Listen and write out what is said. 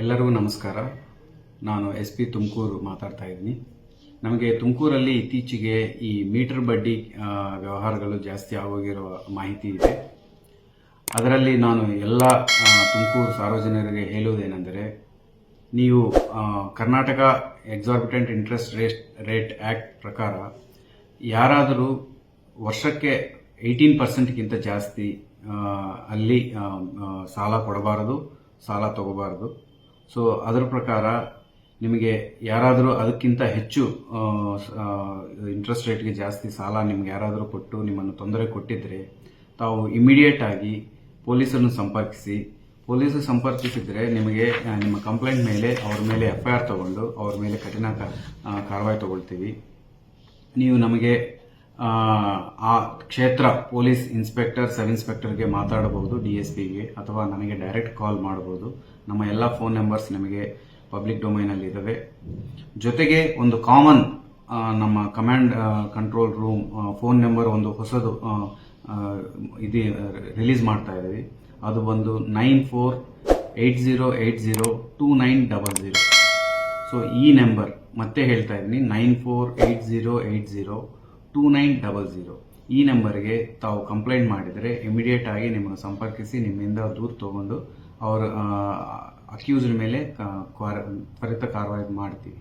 ಎಲ್ಲರಿಗೂ ನಮಸ್ಕಾರ. ನಾನು ಎಸ್ ಪಿ ತುಮಕೂರು ಮಾತಾಡ್ತಾ ಇದ್ದೀನಿ. ನಮಗೆ ತುಮಕೂರಲ್ಲಿ ಇತ್ತೀಚೆಗೆ ಈ ಮೀಟರ್ ಬಡ್ಡಿ ವ್ಯವಹಾರಗಳು ಜಾಸ್ತಿ ಆಗೋಗಿರುವ ಮಾಹಿತಿ ಇದೆ. ಅದರಲ್ಲಿ ನಾನು ಎಲ್ಲ ತುಮಕೂರು ಸಾರ್ವಜನಿಕರಿಗೆ ಹೇಳುವುದೇನೆಂದರೆ, ನೀವು Karnataka exorbitant interest rate rate act ಪ್ರಕಾರ ಯಾರಾದರೂ ವರ್ಷಕ್ಕೆ ಏಯ್ಟೀನ್ ಪರ್ಸೆಂಟ್ಗಿಂತ ಜಾಸ್ತಿ ಅಲ್ಲಿ ಸಾಲ ಕೊಡಬಾರದು, ಸಾಲ ತಗೋಬಾರದು. ಸೊ ಅದರ ಪ್ರಕಾರ ನಿಮಗೆ ಯಾರಾದರೂ ಅದಕ್ಕಿಂತ ಹೆಚ್ಚು ಇಂಟ್ರೆಸ್ಟ್ ರೇಟ್ಗೆ ಜಾಸ್ತಿ ಸಾಲ ನಿಮ್ಗೆ ಯಾರಾದರೂ ಕೊಟ್ಟು ನಿಮ್ಮನ್ನು ತೊಂದರೆ ಕೊಟ್ಟಿದ್ರೆ ತಾವು ಇಮಿಡಿಯೇಟ್ ಆಗಿ ಪೊಲೀಸರನ್ನು ಸಂಪರ್ಕಿಸಿ ಪೊಲೀಸರು ಸಂಪರ್ಕಿಸಿದರೆ ನಿಮಗೆ ನಿಮ್ಮ ಕಂಪ್ಲೇಂಟ್ ಮೇಲೆ ಅವ್ರ ಮೇಲೆ ಎಫ್ ಐ ಆರ್ ತಗೊಂಡು ಅವ್ರ ಮೇಲೆ ಕಠಿಣ ಕ- ಆ, ಕಾರ್ಯವಾಯಿ ತಗೊಳ್ತೀವಿ. ನೀವು ನಮಗೆ ಆ, ಕ್ಷೇತ್ರ ಪೊಲೀಸ್ ಇನ್ಸ್ಪೆಕ್ಟರ್ ಸಬ್ ಇನ್ಸ್ಪೆಕ್ಟರ್ಗೆ ಮಾತಾಡಬಹುದು ಡಿ ಎಸ್ ಪಿಗೆ ಅಥವಾ ನನಗೆ ಡೈರೆಕ್ಟ್ ಕಾಲ್ ಮಾಡಬಹುದು. ನಮ್ಮ ಎಲ್ಲ ಫೋನ್ ನಂಬರ್ಸ್ ನಿಮಗೆ ಪಬ್ಲಿಕ್ ಡೊಮೈನಲ್ಲಿ ಇದ್ದಾವೆ. ಜೊತೆಗೆ ಒಂದು ಕಾಮನ್ ನಮ್ಮ command control room phone number ಒಂದು ಹೊಸದು ಇದು ರಿಲೀಸ್ ಮಾಡ್ತಾ ಇದ್ದೀವಿ. ಅದು ಬಂದು nine four eight zero eight zero two nine double zero. So ಈ ನಂಬರ್ ಮತ್ತೆ ಹೇಳ್ತಾ ಇದ್ದೀನಿ nine four eight zero eight zero two nine double zero ಈ ನಂಬರ್ಗೆ ತಾವು ಕಂಪ್ಲೇಂಟ್ ಮಾಡಿದರೆ ಇಮಿಡಿಯೇಟ್ ಆಗಿ ನಿಮ್ಮನ್ನು ಸಂಪರ್ಕಿಸಿ, ನಿಮ್ಮಿಂದ ದೂರು ತಗೊಂಡು ಅವರ ಅಕ್ಯೂಸ್ಡ್ ಮೇಲೆ ತ್ವರಿತ ಕಾರ್ವಾಯಿ ಮಾಡ್ತೀವಿ.